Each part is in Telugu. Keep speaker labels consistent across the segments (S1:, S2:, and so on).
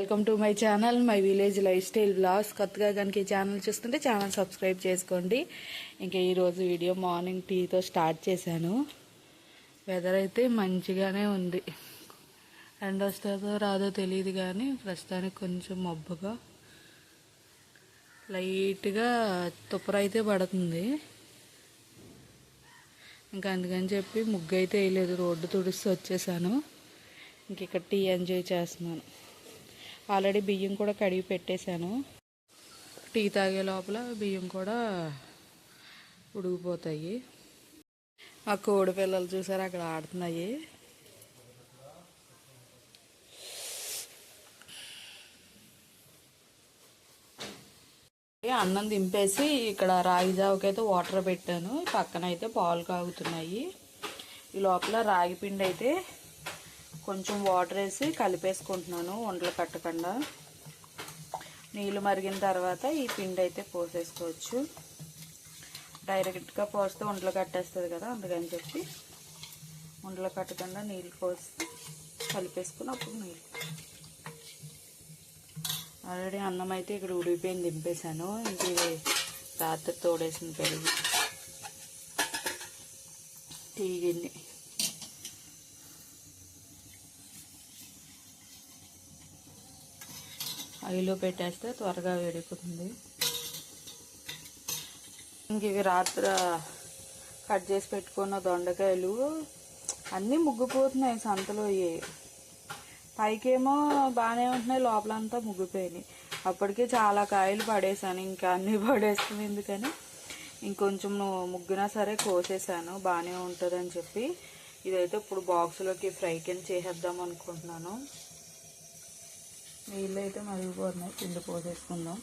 S1: Welcome to my channel my village lifestyle blogs. కొత్తగా కనుక ఈ ఛానల్ చూస్తుంటే ఛానల్ సబ్స్క్రైబ్ చేసుకోండి. ఇంకా ఈరోజు వీడియో మార్నింగ్ టీతో స్టార్ట్ చేశాను. వెదర్ అయితే మంచిగానే ఉంది. ఎండ వస్తుందో రాదో తెలియదు కానీ ప్రస్తుతానికి కొంచెం మబ్బుగా లైట్గా తుప్పర అయితే పడుతుంది. ఇంకా అందుకని చెప్పి ముగ్గు అయితే వేయలేదు రోడ్డు తుడిస్తూ వచ్చేసాను. ఇంక ఇక్కడ టీ ఎంజాయ్ చేస్తున్నాను. ఆల్రెడీ బియ్యం కూడా కడిగి పెట్టేశాను. టీ తాగే లోపల బియ్యం కూడా ఉడికిపోతాయి. ఆ కోడి పిల్లలు చూసారు? అక్కడ ఆడుతున్నాయి. అన్నం దింపేసి ఇక్కడ రాగి జావకైతే వాటర్ పెట్టాను. పక్కన అయితే పాలు కాగుతున్నాయి. ఈ లోపల రాగి పిండి అయితే కొంచెం వాటర్ వేసి కలిపేసుకుంటున్నాను వంటలు కట్టకుండా. నీళ్ళు మరిగిన తర్వాత ఈ పిండి అయితే పోసేసుకోవచ్చు. డైరెక్ట్గా పోస్తే వంటలు కట్టేస్తుంది కదా అందుకని చెప్పి వంటలు కట్టకుండా నీళ్ళు పోసి కలిపేసుకుని అప్పుడు నీళ్ళు. ఆల్రెడీ అన్నం అయితే ఇక్కడ ఉడిగిపోయింది దింపేశాను. ఇది రాత్రి తోడేసిన పెరుగు. తీగింది. గిన్నె పెట్టేస్తే త్వరగా వేడిపోతుంది. ఇంక ఇవి రాత్రి కట్ చేసి పెట్టుకున్న దొండకాయలు అన్నీ ముగ్గిపోతున్నాయి సంతలో ఇవి పైకేమో బాగానే ఉంటున్నాయి లోపలంతా ముగ్గిపోయినాయి. అప్పటికే చాలా కాయలు పడేసాను ఇంకా అన్నీ పడేస్తుంది ఎందుకని? ఇంకొంచెం ముగ్గినా సరే కోసేసాను బాగానే ఉంటుందని చెప్పి. ఇదైతే ఇప్పుడు బాక్స్లోకి ఫ్రై కింద చేసేద్దాం అనుకుంటున్నాను. నీళ్ళు అయితే మరిగిపోతున్నాయి. పిండి పోసేసుకుందాం.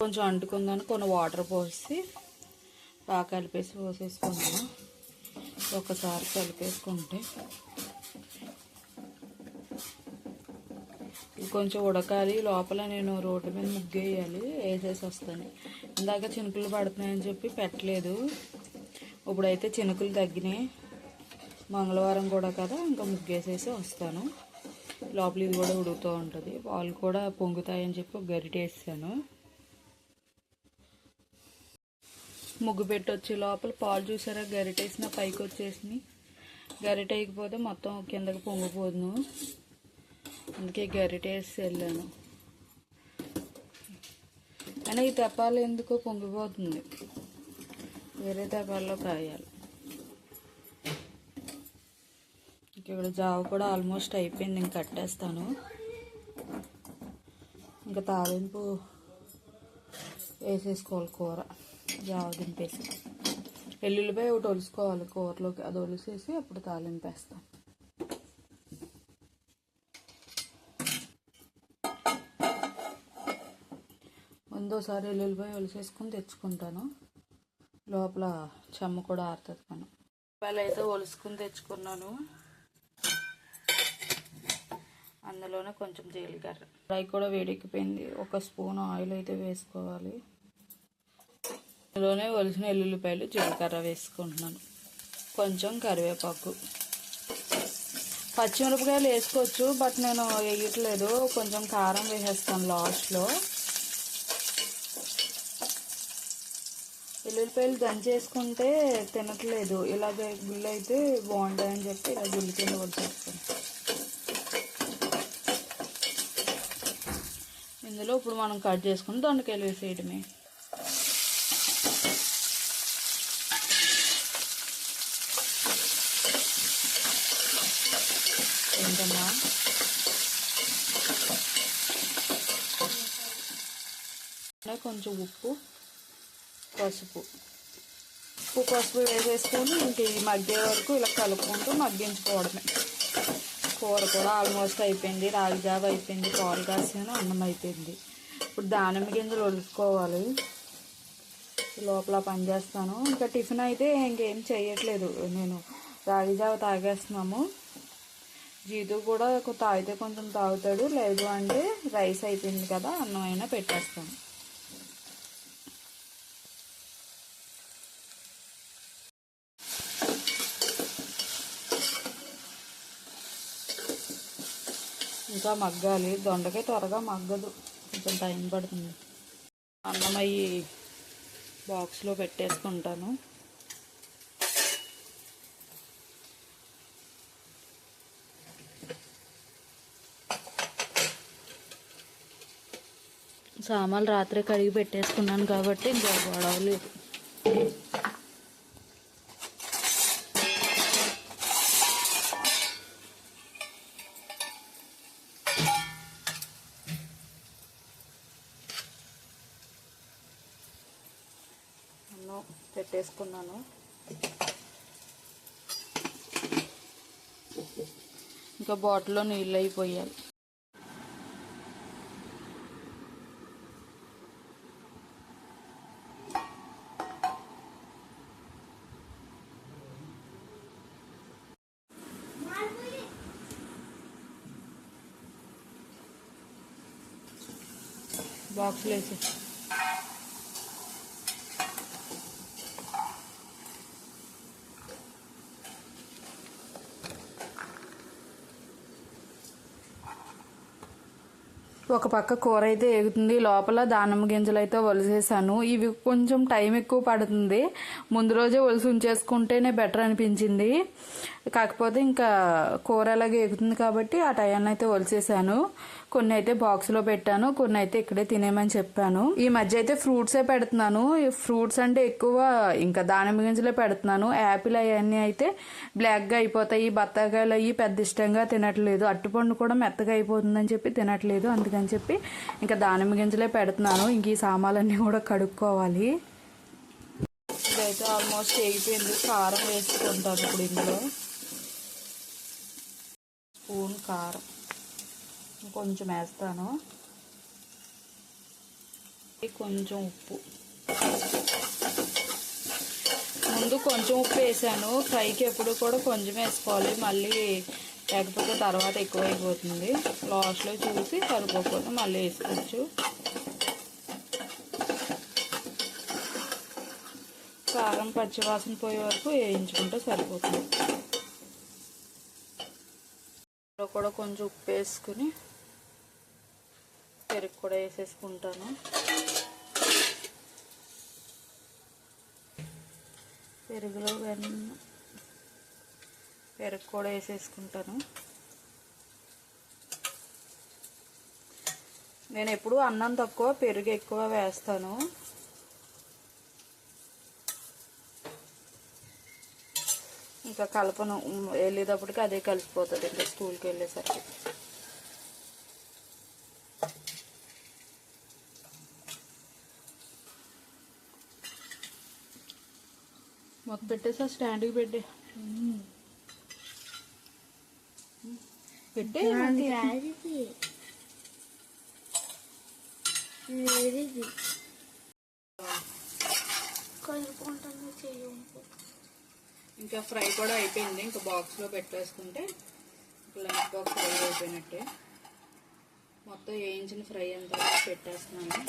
S1: కొంచెం అంటుకుందని కొన్ని వాటర్ పోసి బాగా కలిపేసి పోసేసుకుందాం. ఒకసారి కలిపేసుకుంటే ఇది కొంచెం ఉడకాలి. లోపల నేను రోడ్డు మీద ముగ్గేయాలి. వేసేసి వస్తాను. ఇందాక చినుకులు పడుతున్నాయని చెప్పి పెట్టలేదు. ఇప్పుడైతే చినుకులు తగ్గినాయి. మంగళవారం కూడా కదా ఇంకా ముగ్గేసేసి వస్తాను. లోపల ఇది కూడా ఉడుకుతూ ఉంటుంది. పాలు కూడా పొంగుతాయని చెప్పి గరిటేసాను ముగ్గు పెట్టి వచ్చే లోపల పాలు చూసారా? గరిటేసిన పైకి వచ్చేసినాయి గరిట అయిపోతే మొత్తం కిందకి పొంగిపోదును. అందుకే గరిటె వేసి వెళ్ళాను కానీ ఈ తెప్పాలు ఎందుకో పొంగిపోతుంది. వేరే తెప్పాల్లో కాయాలి. ఇక్కడ జావ కూడా ఆల్మోస్ట్ అయిపోయింది ఇంక కట్టేస్తాను. ఇంకా తాలింపు వేసేసుకోవాలి కూర జావ దింపేసి. వెల్లుల్లిపాయ ఒకటి ఒలుసుకోవాలి కూరలోకి అది ఒలిసేసి అప్పుడు తాలింపు వేస్తాను ముందోసారి వెల్లుల్లిపాయ ఒలిసేసుకొని తెచ్చుకుంటాను. లోపల చెమ్మ కూడా ఆరుతుంది మనం. ఇవాళ అయితే ఒలుసుకుని తెచ్చుకున్నాను. అందులోనే కొంచెం జీలకర్ర ఫ్రై కూడా వేడెక్కిపోయింది. ఒక స్పూన్ ఆయిల్ అయితే వేసుకోవాలి. అందులోనే ఒలిసిన ఎల్లుల్లిపాయలు జీలకర్ర వేసుకుంటున్నాను. కొంచెం కరివేపాకు. పచ్చిమిరపకాయలు వేసుకోవచ్చు బట్ నేను వేయట్లేదు. కొంచెం కారం వేసేస్తాను లాస్ట్లో. ఎల్లుల్లిపాయలు దంచేసుకుంటే తినట్లేదు. ఇలా గుళ్ళు అయితే బాగుంటాయని చెప్పి ఇలా గుళ్ళు కింద వచ్చేస్తాను ఇందులో ఇప్పుడు మనం కట్ చేసుకుని దొండకాయలు వేసేయడమే ఏంటమ్మా? కొంచెం ఉప్పు పసుపు. ఉప్పు పసుపు వేసేసుకొని ఇంక ఈ మగ్గే వరకు ఇలా కలుపుకుంటూ మగ్గించుకోవడమే. కూర కూడా ఆల్మోస్ట్ అయిపోయింది రాగి జావ అయిపోయింది పాలు కాసాను అన్నం అయిపోయింది. ఇప్పుడు దానిమ్మ గింజలు ఒలుసుకోవాలి లోపల పని చేస్తాను. ఇంకా టిఫిన్ అయితే ఇంకేం చేయట్లేదు. నేను రాగి జావ తాగేస్తున్నాము. జీతు కూడా తాగితే కొంచెం తాగుతాడు. లేదు అంటే రైస్ అయిపోయింది కదా అన్నం అయినా పెట్టేస్తాను. ఇంకా మగ్గాలి. దొండకాయ త్వరగా మగ్గదు. కొంచెం టైం పడుతుంది. అన్నం అయ్యి బాక్స్లో పెట్టేసుకుంటాను. సామాన్లు రాత్రి కడిగి పెట్టేసుకున్నాను కాబట్టి ఇంకా గొడవ లేదు అన్నం పెట్టేసుకున్నాను ఇంకా బాటిల్లో నీళ్ళు అయిపోయాలి బాక్స్లో వేసేసి ఒక పక్క కూర అయితే ఎగుతుంది లోపల దానిమ్మ గింజలు అయితే ఒలిసేసాను. ఇవి కొంచెం టైం ఎక్కువ పడుతుంది. ముందు రోజే ఒలిసి ఉంచేసుకుంటేనే బెటర్ అనిపించింది. కాకపోతే ఇంకా కూర అలాగే ఎగుతుంది కాబట్టి ఆ టైంలో అయితే ఒలిసేసాను కొన్ని అయితే బాక్స్లో పెట్టాను కొన్ని అయితే ఇక్కడే తినేమని చెప్పాను. ఈ మధ్య అయితే ఫ్రూట్సే పెడుతున్నాను. ఫ్రూట్స్ అంటే ఎక్కువ ఇంకా దానిమ్మ గింజలే పెడుతున్నాను. యాపిల్ అవన్నీ అయితే బ్లాక్గా అయిపోతాయి. బత్తాకాయలు అయ్యి పెద్ద ఇష్టంగా తినట్లేదు. అట్టుపండు కూడా మెత్తగా అయిపోతుందని చెప్పి తినట్లేదు. అందుకని చెప్పి ఇంకా దానిమ్మ గింజలే పెడుతున్నాను. ఇంక ఈ సామాన్లన్నీ కూడా కడుక్కోవాలి. ఇదైతే ఆల్మోస్ట్ అయిపోయింది. కారం వేసుకుంటాను ఇప్పుడు ఇందులో. స్పూన్ కారం. కొంచెం వేస్తాను. కొంచెం ఉప్పు. ముందు కొంచెం ఉప్పు వేసాను. ఫ్రైకి ఎప్పుడు కూడా కొంచెం వేసుకోవాలి. మళ్ళీ లేకపోతే తర్వాత ఎక్కువ అయిపోతుంది. లాస్ట్లో చూసి సరిపోకపోతే మళ్ళీ వేసుకోవచ్చు. కారం పచ్చివాసన పోయే వరకు వేయించుకుంటే సరిపోతుంది. కూడా కొంచెం ఉప్పు వేసుకుని పెరుగు కూడా వేసేసుకుంటాను. పెరుగులో వెన్న పెరుగు కూడా వేసేసుకుంటాను. నేను ఎప్పుడు అన్నం తక్కువ పెరుగు ఎక్కువ వేస్తాను. ఇంకా కలపను వెళ్ళేటప్పటికి అదే కలిసిపోతుంది ఇంకా స్కూల్కి వెళ్ళేసరికి. మొత్తం పెట్టేసా స్టాండ్కి పెట్టే. పెట్టే.
S2: కలుపుకుంటుంది చెయ్యి.
S1: ఇంకా ఫ్రై కూడా అయిపోయింది. ఇంకా బాక్స్లో పెట్టేసుకుంటే లంచ్ బాక్స్ ఫ్రై అయిపోయినట్టే. మొత్తం వేయించిన ఫ్రై అంతా పెట్టేస్తున్నాను.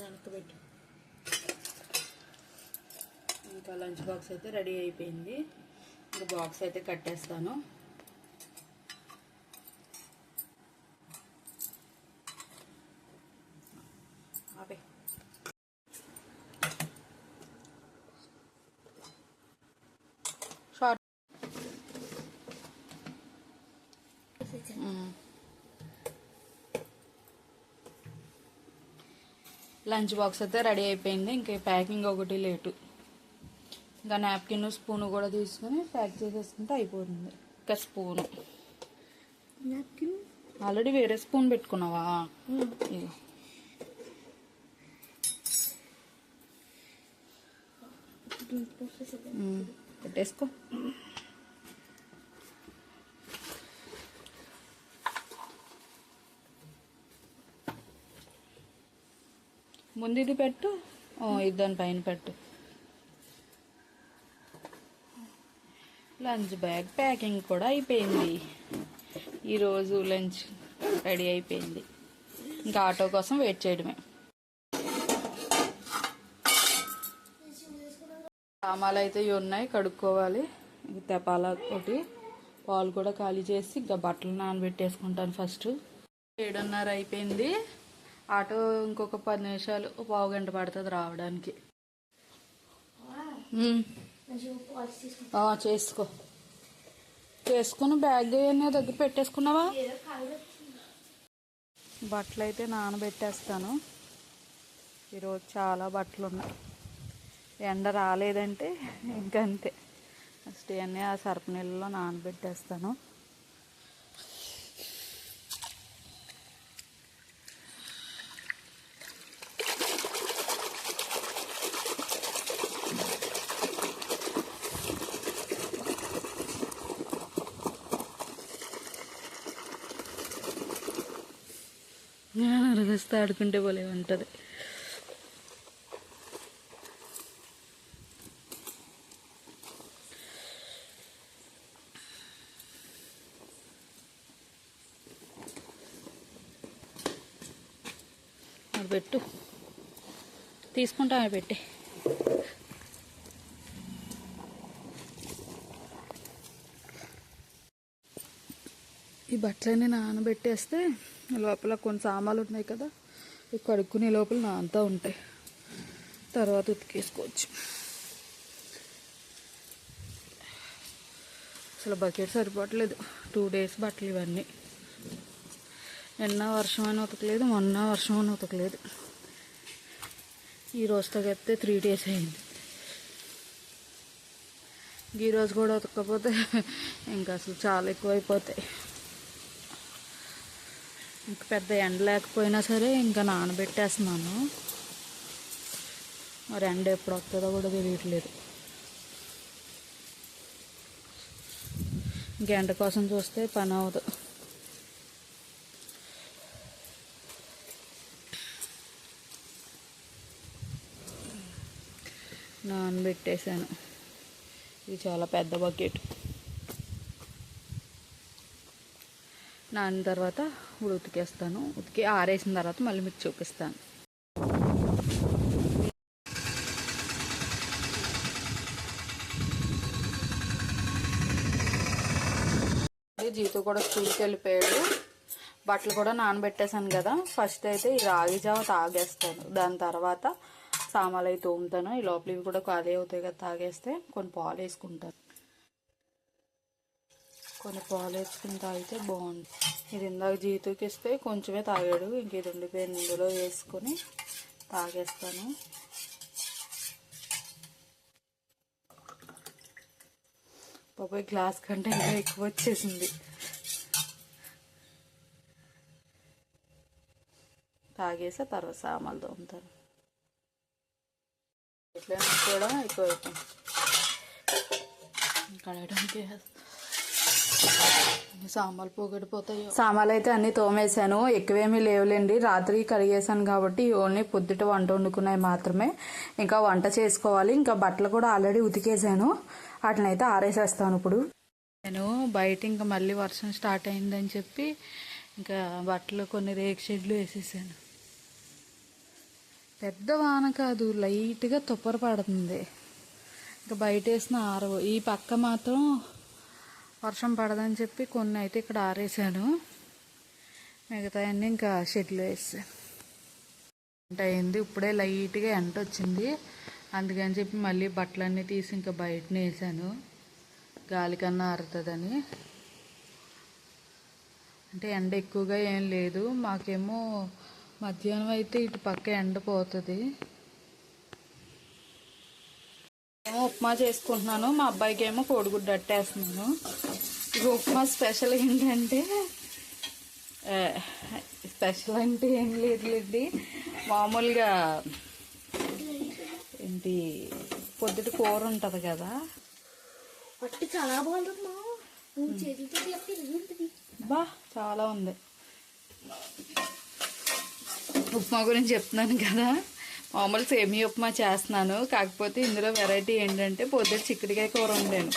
S1: వెనకబెట్టు ఇంకా లంచ్ బాక్స్ అయితే రెడీ అయిపోయింది. ఇంకా బాక్స్ అయితే కట్టేస్తాను. లంచ్ బాక్స్ అయితే రెడీ అయిపోయింది. ఇంకా ప్యాకింగ్ ఒకటి లేటు. ఇంకా నాప్కిన్ స్పూన్ కూడా తీసుకుని ప్యాక్ చేసేసుకుంటే అయిపోతుంది. ఇంకా స్పూను.
S2: నాప్కిన్?
S1: ఆల్రెడీ వేరే స్పూన్ పెట్టుకున్నావా? పెట్టేసుకో. ముందు ఇది పెట్టు. ఓ, ఇది దాని పైన పెట్టు. లంచ్ బ్యాగ్ ప్యాకింగ్ కూడా అయిపోయింది. ఈరోజు లంచ్ రెడీ అయిపోయింది. ఇంకా ఆటో కోసం వెయిట్ చేయడమే. సామాలు అయితే ఇవి ఉన్నాయి కడుక్కోవాలి. తెపాల ఒకటి పాలు కూడా ఖాళీ చేసి ఇంకా బట్టలు నానబెట్టేసుకుంటాను ఫస్ట్. ఏడున్నర అయిపోయింది. ఆటో ఇంకొక పది నిమిషాలు పావు గంట పడుతుంది రావడానికి. చేసుకో. చేసుకుని బ్యాగ్ అన్నీ దగ్గర పెట్టేసుకున్నావా? బట్టలు అయితే నానబెట్టేస్తాను. ఈరోజు చాలా బట్టలు ఉన్నాయి. ఎండ రాలేదంటే ఇంకా అంతే ఫస్ట్ ఇవన్నీ ఆ సర్ప నీళ్ళలో నానబెట్టేస్తాను. అరగస్తే ఆడుకుంటే పోలే ఉంటుంది. అది పెట్టు. తీసుకుంటా అవి పెట్టి. ఈ బట్టలన్నీ నానబెట్టేస్తే లోపల కొన్ని సామాన్లు ఉన్నాయి కదా ఇవి కడుక్కునే లోపల నా అంతా ఉంటాయి. తర్వాత ఉతికేసుకోవచ్చు. అసలు బకెట్ సరిపోవట్లేదు. టూ డేస్ బట్టలు ఇవన్నీ. నిన్న వర్షం అని ఉతకలేదు మొన్న వర్షం అని ఉతకలేదు. ఈ రోజుతో కడితే త్రీ డేస్ అయింది. ఈ రోజు కూడా ఉతకపోతే ఇంకా అసలు చాలా ఎక్కువ అయిపోతాయి ఇంక పెద్ద ఎండ లేకపోయినా సరే ఇంకా నానబెట్టేస్తున్నాను. మరి ఎండ ఎప్పుడు వస్తుందో కూడా తెలియట్లేదు. ఇంక ఎండ కోసం చూస్తే పని అవ్వదు. నానబెట్టేశాను. ఇది చాలా పెద్ద బకెట్. నానిన తర్వాత ఇప్పుడు ఉతికేస్తాను. ఉతికి ఆరేసిన తర్వాత మళ్ళీ మీకు చూపిస్తాను. జీతు కూడా స్కూల్కి వెళ్ళిపోయాడు. బట్టలు కూడా నానబెట్టేశాను కదా. ఫస్ట్ అయితే ఈ రాగి జావ తాగేస్తాను. దాని తర్వాత సామాలు అయితే తోముతాను. ఈ లోపలివి కూడా ఖాళీ అవుతాయి కదా తాగేస్తే. కొన్ని పాలు వేసుకుంటాను. కొన్ని పాలు వేసుకుని తాగితే బాగుంది ఇది ఇందాక జీతుకి ఇస్తే కొంచెమే తాగాడు. ఇంక ఇది ఉండిపోయింది ఇందులో వేసుకొని తాగేస్తాను. బాబాయ్ గ్లాస్ కంటే ఇంకా ఎక్కువ వచ్చేసింది. తాగేసి తర్వాత సామాలు తోముతారు ఇట్లా కూడా ఎక్కువ అయిపోయింది కడగడానికి సామాన్లు పోగొడిపోతాయి సామాన్లు అయితే అన్ని తోమేశాను. ఎక్కువేమీ లేవులేండి. రాత్రి కడిగేశాను కాబట్టి ఓన్లీ పొద్దుట వంట వండుకున్నాయి మాత్రమే. ఇంకా వంట చేసుకోవాలి. ఇంకా బట్టలు కూడా ఆల్రెడీ ఉతికేసాను వాటిని అయితే ఆరేసేస్తాను ఇప్పుడు. నేను బయట ఇంకా మళ్ళీ వర్షం స్టార్ట్ అయిందని చెప్పి ఇంకా బట్టలు కొన్ని రేక్ షెడ్లు వేసేసాను. పెద్ద వాన కాదు లైట్గా తుప్పర పడుతుంది. ఇంకా బయట వేసిన ఆరవు ఈ పక్క మాత్రం వర్షం పడదని చెప్పి కొన్ని అయితే ఇక్కడ ఆరేసాను మిగతా అన్నీ ఇంకా షెడ్లో వేసాను ఎంట అయింది ఇప్పుడే లైట్గా ఎంట వచ్చింది. అందుకని చెప్పి మళ్ళీ బట్టలన్నీ తీసి ఇంకా బయటనే వేసాను. గాలికన్నా ఆరుతుందని. అంటే ఎండ ఎక్కువగా ఏం లేదు. మాకేమో మధ్యాహ్నం అయితే ఇటు పక్క ఎండ పోతుంది. ఏమో ఉప్మా చేసుకుంటున్నాను. మా అబ్బాయికి ఏమో కోడిగుడ్డు అట్టేస్తున్నాను. ఇక ఉప్మా స్పెషల్ ఏంటంటే స్పెషల్ అంటే ఏం లేదులేండి మామూలుగా ఏంటి పొద్దుట కూర ఉంటుంది కదా.
S2: పట్టు చాలా బాగుంటుంది ఇది
S1: బా చాలా ఉంది. ఉప్మా గురించి చెప్తున్నాను కదా. మామూలు సేమియా ఉప్మా చేస్తున్నాను. కాకపోతే ఇందులో వెరైటీ ఏంటంటే పొద్దున చిక్కుడుకాయ కూర వండాను.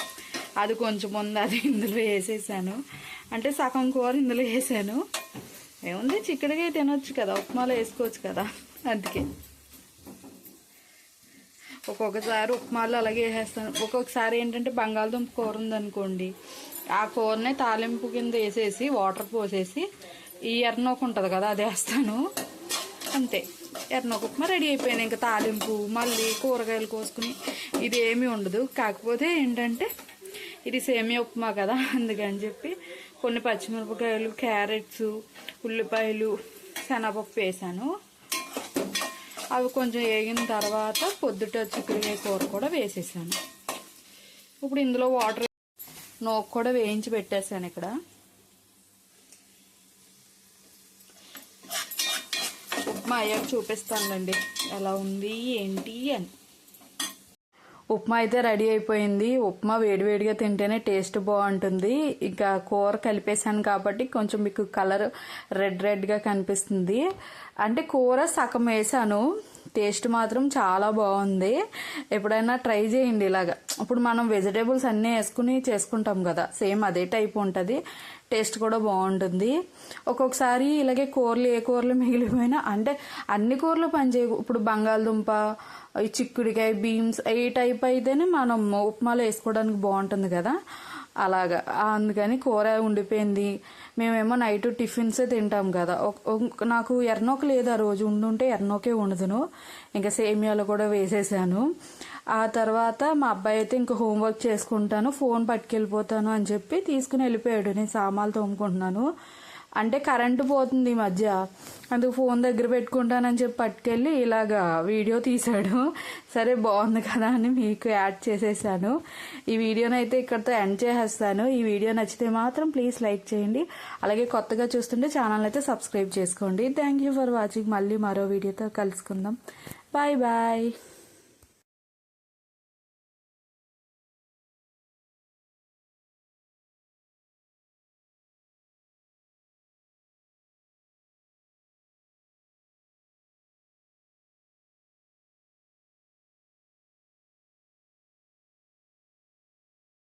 S1: అది కొంచెం ఉంది అది ఇందులో వేసేసాను. అంటే సగం కూర ఇందులో వేసాను. ఏముంది? చిక్కుడుకాయ తినొచ్చు కదా. ఉప్మాలో వేసుకోవచ్చు కదా. అందుకే. ఒక్కొక్కసారి ఉప్మాలు అలాగే వేసేస్తాను. ఒక్కొక్కసారి ఏంటంటే బంగాళదుంప కూర ఉందనుకోండి ఆ కూరనే తాలింపు కింద వేసేసి వాటర్ పోసేసి ఈ ఎర్రనోక ఉంటుంది కదా అది వేస్తాను. అంతే. ఎర్రనోక ఉప్మా రెడీ అయిపోయాను ఇంకా తాలింపు మళ్ళీ కూరగాయలు కోసుకుని ఇది ఏమీ ఉండదు. కాకపోతే ఏంటంటే ఇది సేమియా ఉప్మా కదా అందుకని చెప్పి కొన్ని పచ్చిమిరపకాయలు క్యారెట్స్ ఉల్లిపాయలు శనగపప్పు వేసాను. అవి కొంచెం వేగిన తర్వాత పొద్దుట చిక్కుడుకాయ కూర కూడా వేసేసాను. ఇప్పుడు ఇందులో వాటర్ నోకు కూడా వేయించి పెట్టేశాను ఇక్కడ. ఉప్మా అయ్యాక చూపిస్తానండి ఎలా ఉంది ఏంటి అని. ఉప్మా అయితే రెడీ అయిపోయింది. ఉప్మా వేడివేడిగా తింటేనే టేస్ట్ బాగుంటుంది. ఇంకా కూర కలిపేశాను కాబట్టి కొంచెం మీకు కలర్ రెడ్ రెడ్గా కనిపిస్తుంది. అంటే కూర సగం వేసాను. టేస్ట్ మాత్రం చాలా బాగుంది. ఎప్పుడైనా ట్రై చేయండి ఇలాగా. ఇప్పుడు మనం వెజిటేబుల్స్ అన్నీ వేసుకుని చేసుకుంటాం కదా. సేమ్ అదే టైప్ ఉంటుంది. టేస్ట్ కూడా బాగుంటుంది. ఒక్కొక్కసారి ఇలాగే కూరలు ఏ కూరలు మిగిలిపోయినా అంటే అన్ని కూరలు పనిచేయ ఇప్పుడు బంగాళదుంప ఈ చిక్కుడికాయ బీన్స్ ఈ టైప్ అయితేనే మనం ఉప్మాలో వేసుకోవడానికి బాగుంటుంది కదా. అలాగా. అందుకని కూర ఉండిపోయింది. మేమేమో నైట్ టిఫిన్సే తింటాం కదా. ఒక- నాకు ఎర్నోక లేదు ఆ రోజు. ఉండుంటే ఎర్నోకే ఉండదును. ఇంకా సేమియాలు కూడా వేసేసాను. ఆ తర్వాత మా అబ్బాయి అయితే ఇంకా హోంవర్క్ చేసుకుంటాను ఫోన్ పట్టుకెళ్ళిపోతాను అని చెప్పి తీసుకుని వెళ్ళిపోయాడు. నేను సామాన్లు తోముకుంటున్నాను. అంటే కరెంటు పోతుంది ఈ మధ్య. అందుకు ఫోన్ దగ్గర పెట్టుకుంటానని చెప్పి పట్టుకెళ్ళి ఇలాగా వీడియో తీశాడు. సరే బాగుంది కదా అని మీకు యాడ్ చేసేసాను. ఈ వీడియోని అయితే ఇక్కడితో ఎండ్ చేసేస్తాను. ఈ వీడియో నచ్చితే మాత్రం ప్లీజ్ లైక్ చేయండి. అలాగే కొత్తగా చూస్తుంటే ఛానల్ అయితే సబ్స్క్రైబ్ చేసుకోండి. Thank you for watching. మళ్ళీ మరో వీడియోతో కలుసుకుందాం. Bye bye.